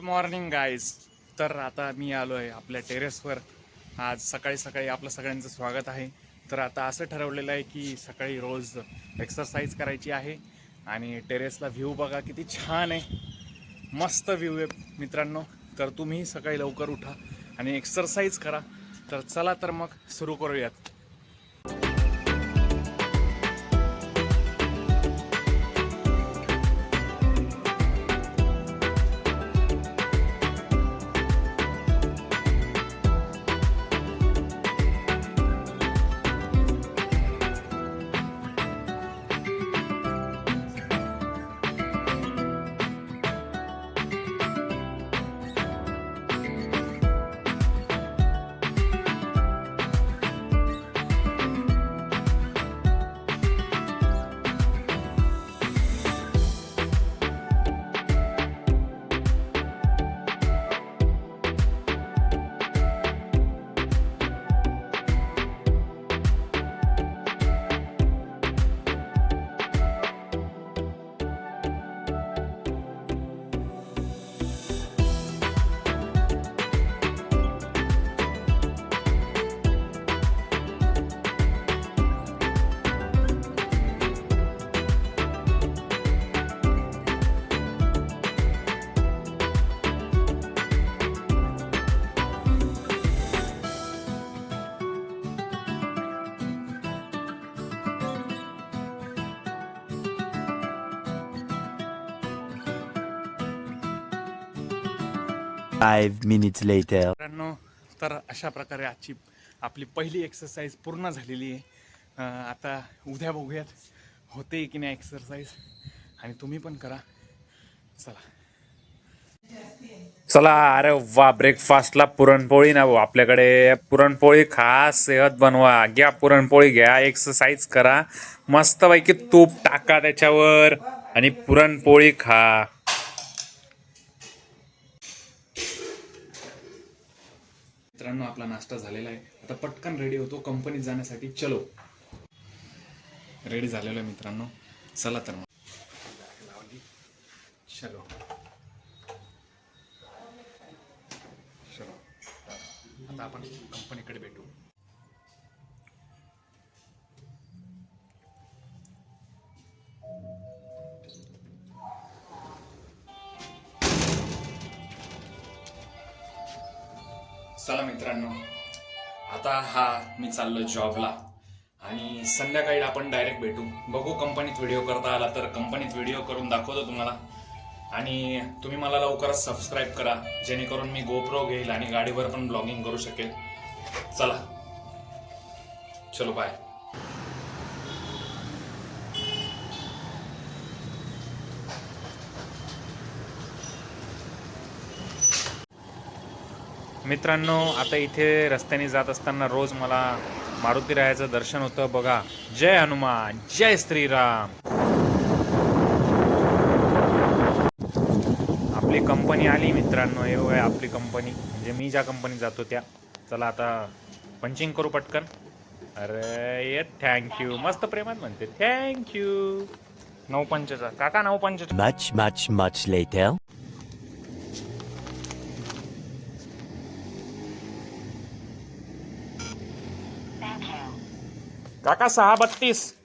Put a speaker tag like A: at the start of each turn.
A: Good morning guys तर आता मी आलो आहे आपल्या टेरेसवर आज सकाळी सकाळी आपलं सगळ्यांचं स्वागत आहे. तर आता असं ठरवलेलं आहे की सकाळी रोज एक्सरसाइज करायची आहे. आणि टेरेसला व्ह्यू बघा किती छान आहे. मस्त व्ह्यू आहे मित्रांनो. तर तुम्ही सकाळी लवकर उठा आणि एक्सरसाइज करा. तर चला तर मग सुरू करूयात.
B: Five minutes later.
A: मित्रांनो तर अशा प्रकारे आजची आपली पहिली एक्सरसाइज पूर्ण झालेली आहे. आता उद्या बघूयात होते की नाही एक्सरसाइज आणि तुम्ही पण करा. चला. चला अरे वा ब्रेकफास्टला पुरणपोळी ना भाऊ आपल्याकडे पुरणपोळी खा सेहत बनवा. घ्या पुरणपोळी घ्या एक्सरसाइज करा. मस्तपैकी तूप टाका त्याच्यावर आणि पुरणपोळी खा. मित्रांनो आपला नाश्ता झालेला आहे. आता पटकन रेडी होतो. कंपनीत जाण्यासाठी चलो. रेडी झालेलो आहे मित्रांनो. चला तर मग. चलो. चलो. आता आपण कंपनीकडे भेटू. चला मित्रांनो आता हा मी चाललो जॉबला आणि संध्याकाळी आपण डायरेक्ट भेटू. बघू कंपनीत व्हिडिओ करता आला तर कंपनीत व्हिडिओ करून दाखवतो तुम्हाला. आणि तुम्ही मला लवकरच सबस्क्राईब करा जेणेकरून मी गोप्रो घेईल आणि गाडीवर पण ब्लॉगिंग करू शकेल. चला. चलो बाय मित्रांनो आता इथे रस्त्याने जात असताना रोज मला मारुती रायाचं दर्शन होतं. बघा जय हनुमान जय श्रीराम. आपली कंपनी आली मित्रांनो हे आहे आपली कंपनी. म्हणजे मी ज्या कंपनीत जातो त्या. चला आता पंचिंग करू पटकन. अरे ये थँक्यू मस्त प्रेमात म्हणते थँक्यू नऊ पंचचा काका नऊ पंच
B: मच मच मच later.
A: काका सहा बत्तीस.